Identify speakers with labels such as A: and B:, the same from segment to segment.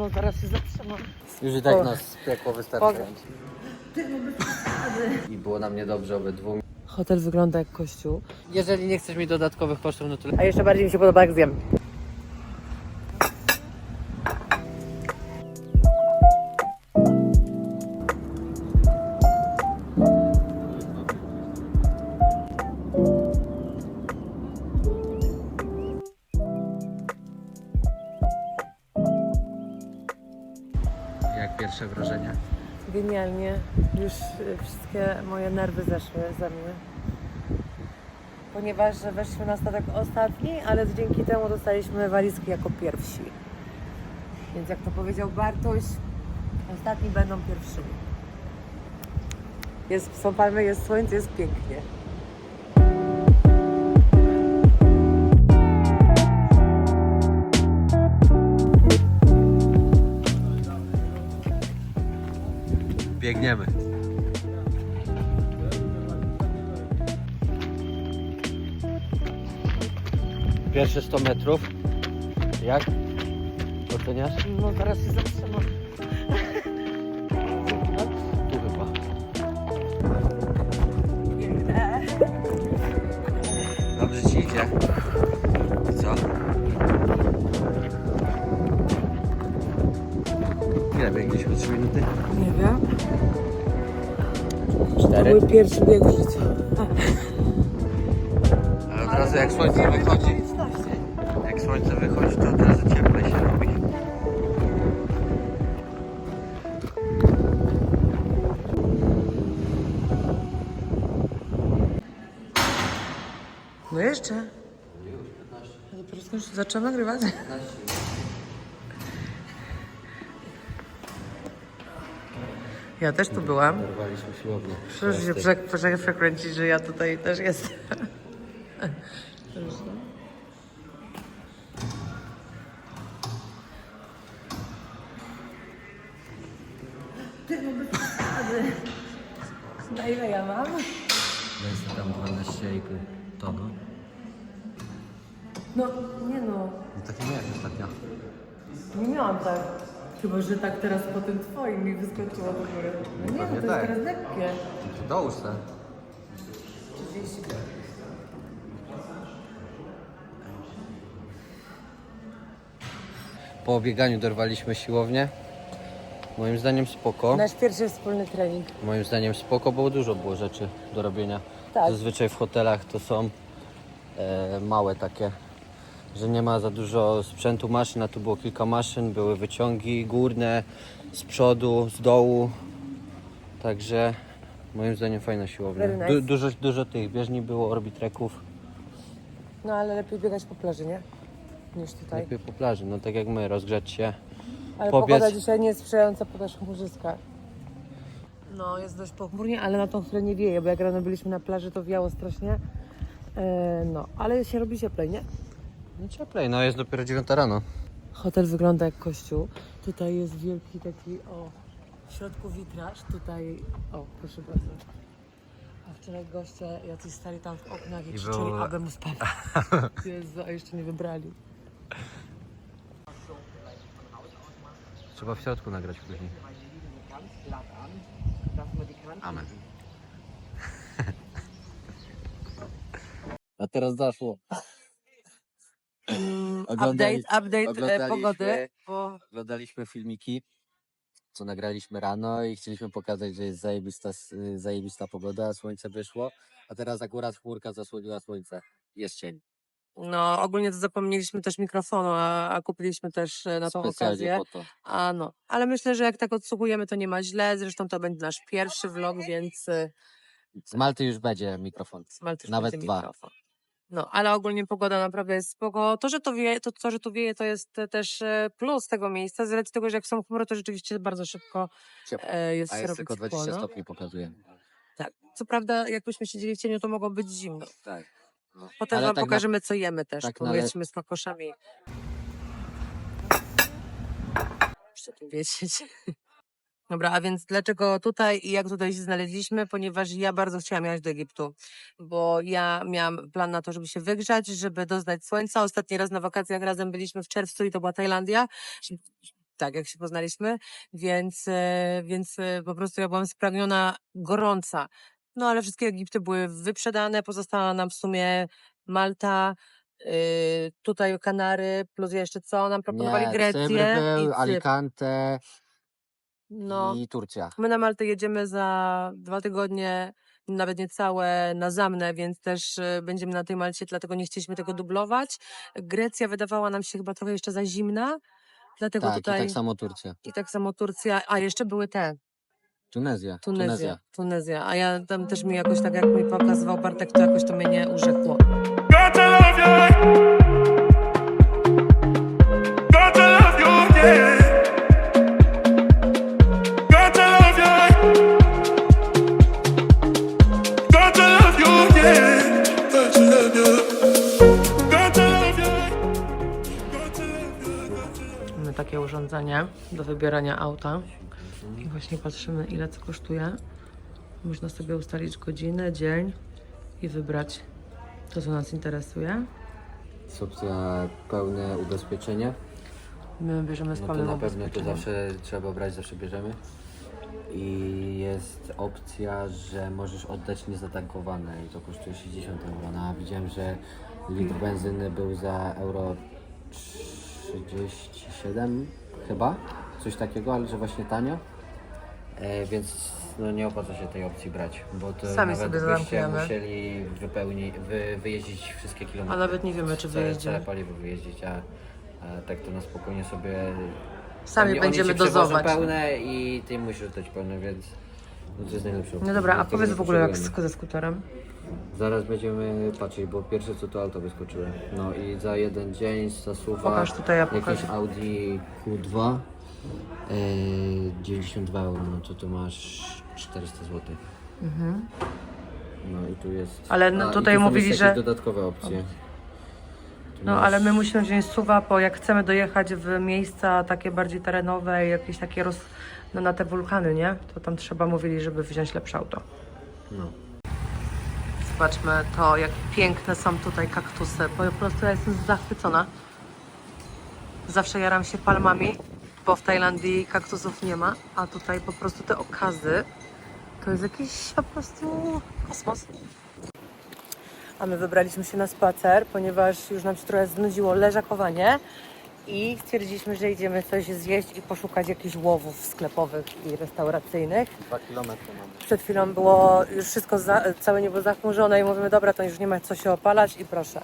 A: no zaraz się zatrzymam.
B: Już i tak
A: O.
B: nas piekło
A: O.
B: wystarczająco. I było nam niedobrze obydwu.
A: Hotel wygląda jak kościół.
B: Jeżeli nie chcesz mieć dodatkowych kosztów, no to
A: A jeszcze bardziej mi się podoba jak zjem.
B: Pierwsze wrażenia?
A: Genialnie. Już y, wszystkie moje nerwy zeszły ze mnie. Ponieważ weszliśmy na statek ostatni, ale dzięki temu dostaliśmy walizki jako pierwsi. Więc jak to powiedział Bartoś, ostatni będą pierwszymi. Jest, są palmy, jest słońce, jest pięknie.
B: Biegniemy. Pierwsze 100 metrów. Jak? Oceniasz?
A: No zaraz się zatrzymam.
B: Tu chyba.
A: Piękne.
B: Dobrze ci idzie. I co? Ile biegliśmy? 3 minuty?
A: Nie wiem. To
B: 4.
A: mój pierwszy bieg w życiu.
B: Ale od razu jak słońce wychodzi, jak słońce wychodzi, to od razu cieplej się robi.
A: No jeszcze. Ja dopiero skończę, zaczęłam nagrywać. Ja też tu byłam.
B: Dorwaliśmy siłownię.
A: Proszę się prze, prze, przekręcić, że ja tutaj też jestem. Ty, no bez przesady. Na ile ja mam?
B: Jest tam 12,5 tonu.
A: No, nie no.
B: No takie miałeś ostatnio.
A: Nie miałam tak. Chyba, że tak teraz po tym twoim mi wyskoczyło do góry. No nie, no to
B: Pewnie
A: jest
B: tak.
A: teraz lekkie.
B: To dołóż se.
A: 30.
B: Po bieganiu dorwaliśmy siłownię. Moim zdaniem spoko.
A: Nasz pierwszy wspólny trening.
B: Moim zdaniem spoko, bo dużo było rzeczy do robienia.
A: Tak.
B: Zazwyczaj w hotelach to są e, małe takie, że nie ma za dużo sprzętu maszyn, a tu było kilka maszyn, były wyciągi górne, z przodu, z dołu. Także moim zdaniem fajna siłownia.
A: Very nice.
B: Du, dużo, dużo tych bieżni było, orbitreków.
A: No ale lepiej biegać po plaży, nie? Niż tutaj.
B: Lepiej po plaży, no tak jak my, rozgrzać się.
A: Ale
B: pobiec.
A: pogoda dzisiaj nie jest sprzyjająca, po też chmurzyska. No, jest dość pochmurnie, ale na tą chwilę nie wieje, bo jak rano byliśmy na plaży, to wiało strasznie. E, no, ale się robi cieplej, nie?
B: No cieplej, no jest dopiero 9 rano.
A: Hotel wygląda jak kościół. Tutaj jest wielki taki, o, w środku witraż. Tutaj, o, proszę bardzo. A wczoraj goście jacyś stali tam w oknach i
B: I
A: krzyczeli,
B: było-
A: aby mu spać. Jezu, a jeszcze nie wybrali.
B: Trzeba w środku nagrać później. Amen. A teraz zaszło.
A: Update, update e,
B: oglądaliśmy-
A: pogody. Bo
B: Oglądaliśmy filmiki, co nagraliśmy rano i chcieliśmy pokazać, że jest zajebista, zajebista pogoda, słońce wyszło, a teraz akurat chmurka zasłoniła słońce. Jest cień.
A: No, ogólnie to zapomnieliśmy też mikrofonu, a, a kupiliśmy też e, na tą
B: Specjalnie
A: okazję.
B: po to.
A: A no, ale myślę, że jak tak odsłuchujemy, to nie ma źle. Zresztą to będzie nasz pierwszy vlog, więc e,
B: Z Malty już będzie mikrofon.
A: Smalty już
B: Nawet
A: będzie
B: dwa.
A: mikrofon. No, ale ogólnie pogoda naprawdę jest spoko. To, że to wieje, to, to, że tu wieje, to jest e, też e, plus tego miejsca. Z racji tego, że jak są chmury, to rzeczywiście bardzo szybko
B: Ciepło.
A: e, jest
B: A jest tylko 20
A: chłodno.
B: stopni pokazuje.
A: Tak. Co prawda, jakbyśmy siedzieli w cieniu, to mogło być zimno.
B: Tak. No.
A: Potem
B: Ale
A: wam
B: tak na-
A: pokażemy, co jemy też,
B: tak
A: bo
B: na le-
A: jesteśmy z kokoszami. Muszę tym wiedzieć. Dobra, a więc dlaczego tutaj i jak tutaj się znaleźliśmy? Ponieważ ja bardzo chciałam jechać do Egiptu, bo ja miałam plan na to, żeby się wygrzać, żeby doznać słońca. Ostatni raz na wakacjach razem byliśmy w czerwcu i to była Tajlandia. tak, jak się poznaliśmy, więc, e, więc e, po prostu ja byłam spragniona gorąca. No ale wszystkie Egipty były wyprzedane, pozostała nam w sumie Malta, y, tutaj Kanary, plus jeszcze co nam proponowali
B: Nie,
A: Grecję
B: Cypr był. Alicante
A: No,
B: i Turcja.
A: my na Maltę jedziemy za dwa tygodnie, nawet niecałe, na Zamnę, więc też y, będziemy na tej Malcie, dlatego nie chcieliśmy tego dublować. Grecja wydawała nam się chyba trochę jeszcze za zimna, dlatego
B: Tak,
A: tutaj
B: i tak samo Turcja.
A: i tak samo Turcja, a jeszcze były te,
B: Tunezja.
A: Tunezja, Tunezja, a ja tam też mi jakoś tak, jak mi pokazywał Bartek, to jakoś to mnie nie urzekło.
C: Got to love you.
A: Urządzenie do wybierania auta i właśnie patrzymy ile co kosztuje. Można sobie ustalić godzinę, dzień i wybrać to, co nas interesuje.
B: Jest opcja pełne ubezpieczenie.
A: My bierzemy z
B: No to
A: pełnym
B: na pewno to
A: ubezpieczeniem.
B: zawsze trzeba brać, zawsze bierzemy. I jest opcja, że możesz oddać niezatankowane i to kosztuje 60 euro. No, a widziałem, że litr benzyny był za euro 37 chyba, coś takiego, ale że właśnie tanio. E, więc no nie opłaca się tej opcji brać, bo to
A: Sami
B: nawet
A: sobie
B: byście musieli wypełnić, wy, wyjeździć wszystkie kilometry.
A: A nawet nie wiemy, czy
B: całe,
A: wyjeździmy.
B: całe paliwo wyjeździć, a, a tak to na spokojnie sobie
A: Sami
B: oni,
A: będziemy
B: oni ci przewożą
A: dozować.
B: pełne i ty musisz dać pełne, więc no to jest najlepsze.
A: No dobra, a powiedz w ogóle jak z, ze skuterem.
B: Zaraz będziemy patrzeć, bo pierwsze co to auto wyskoczyłem. No i za jeden dzień z zasuwa
A: Pokaż tutaj, ja
B: jakieś. Audi Q2 e, 92 euro, no to to masz 400 zł. No i tu jest...
A: Mhm. Ale no
B: i
A: tutaj
B: tu są
A: mówili,
B: jeszcze jakieś
A: że-
B: dodatkowe opcje. Tu
A: No
B: masz-
A: ale my musimy wziąć suwa, bo jak chcemy dojechać w miejsca takie bardziej terenowe, jakieś takie roz... no, na te wulkany, nie? To tam trzeba mówili, żeby wziąć lepsze auto.
B: No.
A: Zobaczmy to, jak piękne są tutaj kaktusy. Po prostu ja jestem zachwycona. Zawsze jaram się palmami, bo w Tajlandii kaktusów nie ma, a tutaj po prostu te okazy to jest jakiś po prostu kosmos. A my wybraliśmy się na spacer, ponieważ już nam się trochę znudziło leżakowanie i stwierdziliśmy, że idziemy coś zjeść i poszukać jakichś łowów sklepowych i restauracyjnych.
B: Dwa kilometry mamy.
A: Przed chwilą było już wszystko, za, całe niebo zachmurzone i mówimy, dobra, to już nie ma co się opalać i proszę.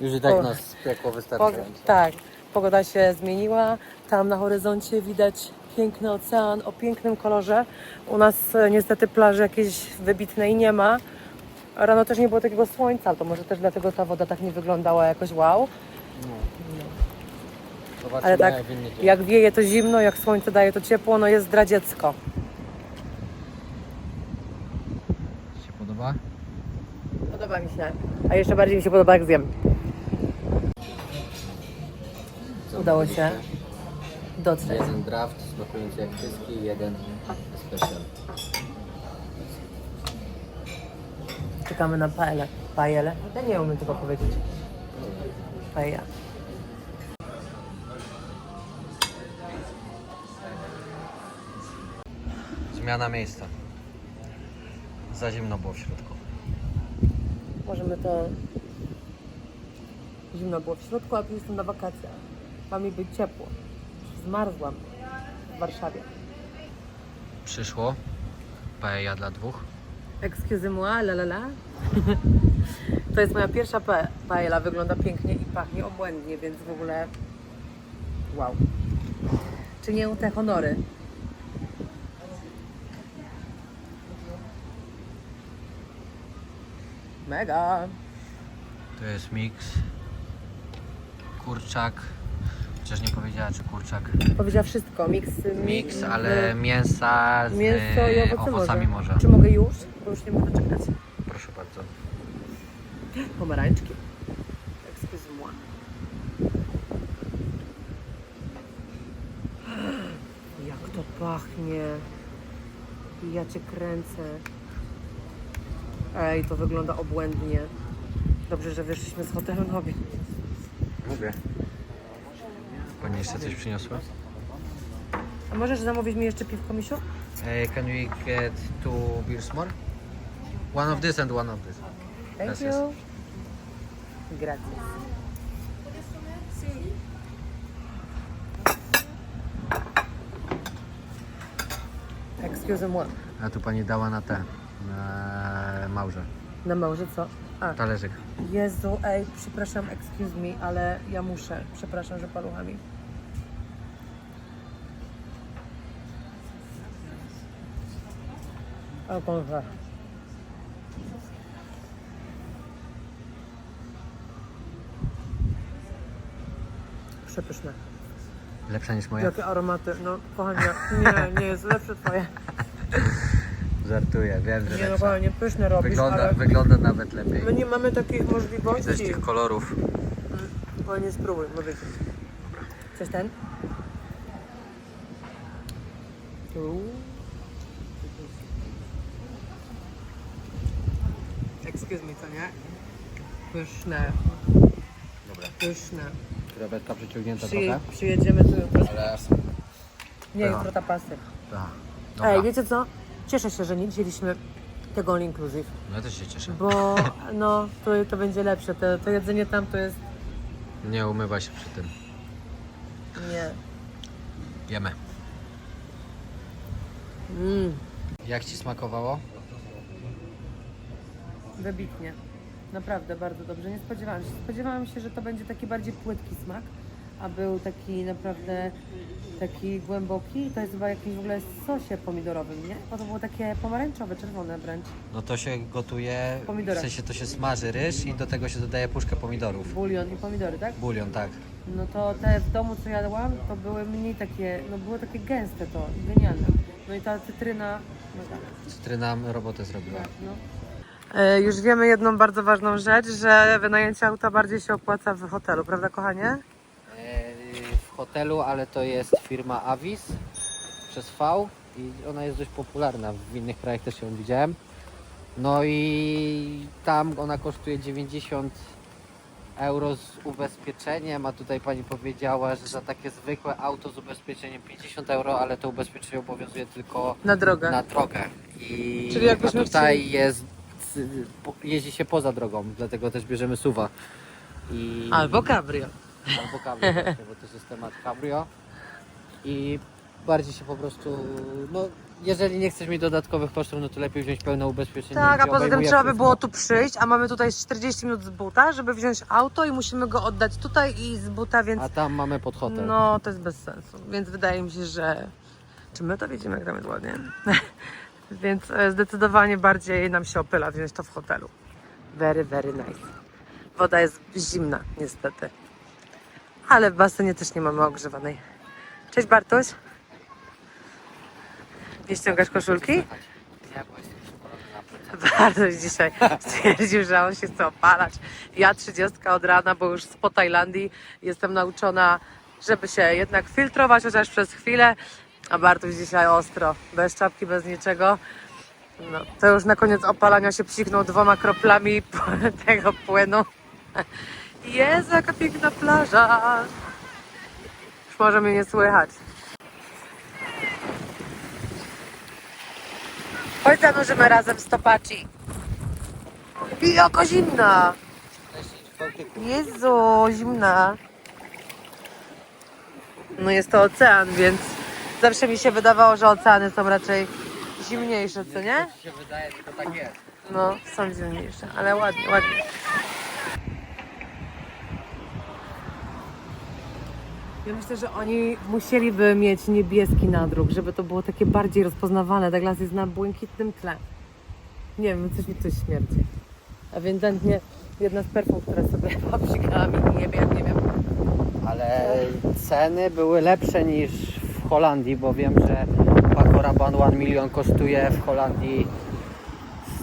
B: Już i tak
A: O.
B: nas piekło
A: Po,
B: wystarczająco.
A: tak, pogoda się zmieniła, tam na horyzoncie widać piękny ocean o pięknym kolorze. U nas e, niestety plaży jakiejś wybitnej nie ma. Rano też nie było takiego słońca, to może też dlatego ta woda tak nie wyglądała jakoś wow. Ale tak,
B: jak
A: wieje to zimno, jak słońce daje to ciepło, no jest zdradziecko.
B: się podoba?
A: Podoba mi się. A jeszcze bardziej mi się podoba, jak zjem. Udało się dotrzeć.
B: Jeden draft smakujący jak pyski, jeden special.
A: Czekamy na paelę. Paelę? Ja nie umiem tego powiedzieć. Paella.
B: Zmiana miejsca. Za zimno było w środku.
A: Możemy to... Zimno było w środku, a tu jestem na wakacjach. Ma mi być ciepło. Zmarzłam w Warszawie.
B: Przyszło. Paella dla dwóch.
A: Excuse moi, la la la. To jest moja pierwsza pa- paella. Wygląda pięknie i pachnie obłędnie, więc w ogóle wow. Czynię te honory. Mega.
B: To jest miks. Kurczak. Chociaż nie powiedziała, czy kurczak.
A: Powiedziała wszystko. Miks,
B: Miks, ale mięsa z
A: mięso i owoce
B: owocami morza.
A: Czy mogę już? Bo już nie mogę czekać.
B: Proszę bardzo.
A: Pomarańczki. Excuse moi. Jak to pachnie. Ja cię kręcę. Ej, to wygląda obłędnie. Dobrze, że wyszliśmy z hotelu Nobie.
B: Mówię. Pani jeszcze coś przyniosła?
A: A możesz zamówić mi jeszcze piwko, misiu?
B: Uh, can we get two beers more? One of this and one of this.
A: Thank
B: Gracias.
A: you. Gracias. Excuse me.
B: A tu pani dała na te, na małże.
A: Na małże co? A,
B: Talerzyk.
A: Jezu, ej, przepraszam, excuse me, ale ja muszę. Przepraszam, że paluchami. O, kurwa. Przepyszne.
B: Lepsza niż moja?
A: Jakie aromaty. No, kochanie, nie, nie jest lepsze twoje.
B: Żartuję, wiem, że
A: Nie, no
B: lepsza.
A: kochanie, pyszne robisz,
B: Wygląda,
A: ale
B: wygląda nawet lepiej.
A: my nie mamy takich
B: Widzę z
A: możliwości.
B: tych kolorów.
A: Kochanie, spróbuj, mówię ci. Chcesz ten? Uuu. Excuse me, co nie? Pyszne,
B: Dobra.
A: pyszne.
B: Krewetka przeciągnięta
A: Przyje,
B: trochę.
A: przyjedziemy tu.
B: Ale...
A: Nie,
B: Aha.
A: jutro tapasy.
B: Tak.
A: Ej, wiecie co? Cieszę się, że nie wzięliśmy tego all inclusive,
B: No ja też się cieszę.
A: bo no, to, to będzie lepsze. To, to jedzenie tam to jest...
B: Nie umywa się przy tym.
A: Nie.
B: Jemy.
A: Mm.
B: Jak ci smakowało?
A: Wybitnie. Naprawdę bardzo dobrze. Nie spodziewałam się. Spodziewałam się, że to będzie taki bardziej płytki smak, a był taki naprawdę taki głęboki. To jest chyba jakimś w ogóle sosie pomidorowym, nie? Bo to było takie pomarańczowe, czerwone wręcz.
B: No to się gotuje,
A: Pomidora.
B: w sensie to się smaży ryż i do tego się dodaje puszkę pomidorów.
A: Bulion i pomidory, tak?
B: Bulion, tak.
A: No to te w domu, co jadłam, to były mniej takie, no było takie gęste to, genialne. No i ta cytryna, no tak.
B: Cytryna robotę zrobiła.
A: No. Już wiemy jedną bardzo ważną rzecz, że wynajęcie auta bardziej się opłaca w hotelu, prawda kochanie?
B: Hotelu, ale to jest firma Avis przez V i ona jest dość popularna. W innych krajach też ją widziałem. No i tam ona kosztuje 90 euro z ubezpieczeniem, a tutaj pani powiedziała, że za takie zwykłe auto z ubezpieczeniem 50 euro, ale to ubezpieczenie obowiązuje tylko
A: Na drogę.
B: na drogę. I
A: Czyli jakbyśmy
B: a tutaj jest jeździ się poza drogą, dlatego też bierzemy suwa. I
A: Albo cabrio.
B: Albo cabrio, właśnie, bo to jest temat cabrio. I bardziej się po prostu, no jeżeli nie chcesz mieć dodatkowych kosztów, no to lepiej wziąć pełne ubezpieczenie.
A: Tak, a
B: gdzie
A: poza tym
B: obejmuje
A: trzeba by
B: wszystko.
A: było tu przyjść, a mamy tutaj 40 minut z buta, żeby wziąć auto i musimy go oddać tutaj i z buta, więc
B: A tam mamy pod hotel.
A: no to jest bez sensu. Więc wydaje mi się, że czy my to widzimy, jak tam jest ładnie? więc e, zdecydowanie bardziej nam się opyla wziąć to w hotelu. Very, very nice. Woda jest zimna, niestety. Ale w basenie też nie mamy ogrzewanej. Cześć Bartuś. Nie ściągasz koszulki? Bardzo dzisiaj stwierdził, że on się chce opalać. Ja 30 od rana, bo już po Tajlandii jestem nauczona, żeby się jednak filtrować chociaż przez chwilę. A Bartuś dzisiaj ostro, bez czapki, bez niczego. No, to już na koniec opalania się psiknął dwoma kroplami tego płynu. Jezu, jaka piękna plaża. Już może mnie nie słychać. Chodź zanurzymy razem stopaci. I zimna! Jezu, zimna. No jest to ocean, więc zawsze mi się wydawało, że oceany są raczej zimniejsze, co nie?
B: Się wydaje, tylko tak jest.
A: No, są zimniejsze, ale ładnie, ładnie. Ja myślę, że oni musieliby mieć niebieski nadruk, żeby to było takie bardziej rozpoznawane. Douglas jest na błękitnym tle. Nie wiem, coś mi tu śmierdzi. Ewidentnie jedna z perfum, które sobie popsikała mi nie wiem, nie wiem.
B: Ale ceny były lepsze niż w Holandii, bo wiem, że Paco Rabanne 1 milion kosztuje w Holandii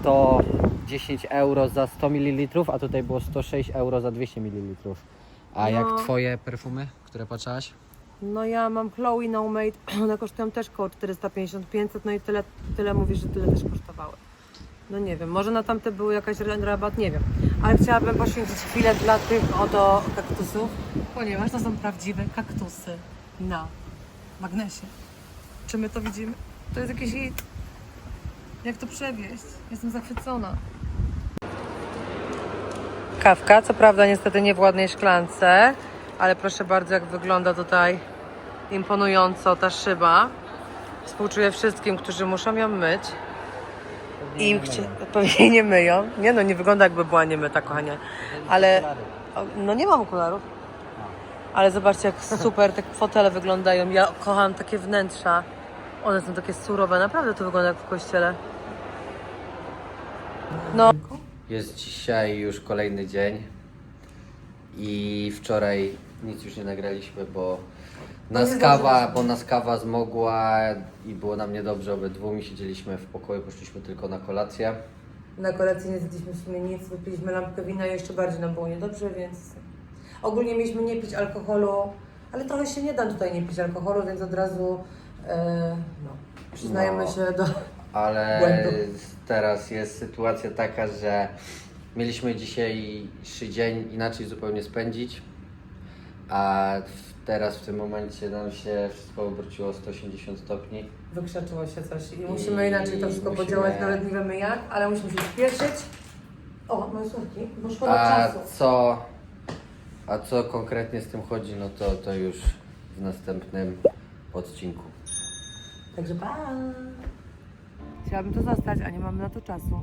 B: 110 euro za 100 ml, a tutaj było 106 euro za 200 ml. A
A: No.
B: jak twoje perfumy, które patrzałaś?
A: No ja mam Chloe No Made, one kosztują też około 450-500, no i tyle, tyle mówisz, że tyle też kosztowały. No nie wiem, może na tamte były jakaś rabat, nie wiem. Ale chciałabym poświęcić chwilę dla tych oto kaktusów, ponieważ to są prawdziwe kaktusy na magnesie. Czy my to widzimy? To jest jakiś hit. Jak to przewieźć? Jestem zachwycona. Kawka, co prawda niestety nie w ładnej szklance, ale proszę bardzo jak wygląda tutaj imponująco ta szyba. Współczuję wszystkim, którzy muszą ją myć. I im chcie... pewnie nie myją. Nie no, nie wygląda jakby była niemyta, kochanie. Ale no nie mam okularów. Ale zobaczcie jak super te fotele wyglądają. Ja kocham takie wnętrza. One są takie surowe. Naprawdę to wygląda jak w kościele. No.
B: Jest dzisiaj już kolejny dzień i wczoraj nic już nie nagraliśmy, bo nas kawa, bo nas kawa zmogła i było nam niedobrze, obydwu mi siedzieliśmy w pokoju, poszliśmy tylko na kolację.
A: Na kolacji nie zjedliśmy w sumie nic, wypiliśmy lampkę wina i jeszcze bardziej nam było niedobrze, więc ogólnie mieliśmy nie pić alkoholu, ale trochę się nie da tutaj nie pić alkoholu, więc od razu e, no, przyznajemy
B: No.
A: się do...
B: Ale
A: Błędu.
B: teraz jest sytuacja taka, że mieliśmy dzisiejszy dzień inaczej zupełnie spędzić, a w- teraz w tym momencie nam się wszystko obróciło o 180 stopni.
A: Wykrzaczyło się coś i musimy inaczej to wszystko
B: musimy-
A: podziałać, nawet nie wiemy jak, ale musimy się spieszyć. O, moje słodki, bo szkoda
B: A
A: czasu.
B: co, a co konkretnie z tym chodzi, no to, to już w następnym odcinku.
A: Także pa! Chciałabym to zostać, a nie mamy na to czasu.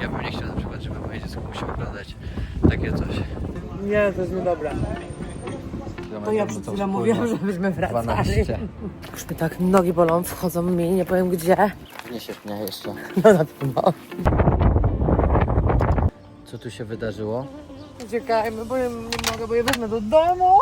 B: Ja bym nie chciał na przykład, żeby moje dziecko musiało oglądać takie coś.
A: Nie, to jest niedobre. To ja przed chwilą mówiłam, żebyśmy wracali.
B: 12.
A: Już mi tak nogi bolą, wchodzą mi, nie powiem gdzie.
B: Niesiesz mnie jeszcze.
A: No na pewno.
B: Co tu się wydarzyło?
A: Uciekajmy, bo ja nie mogę, bo je wezmę do domu.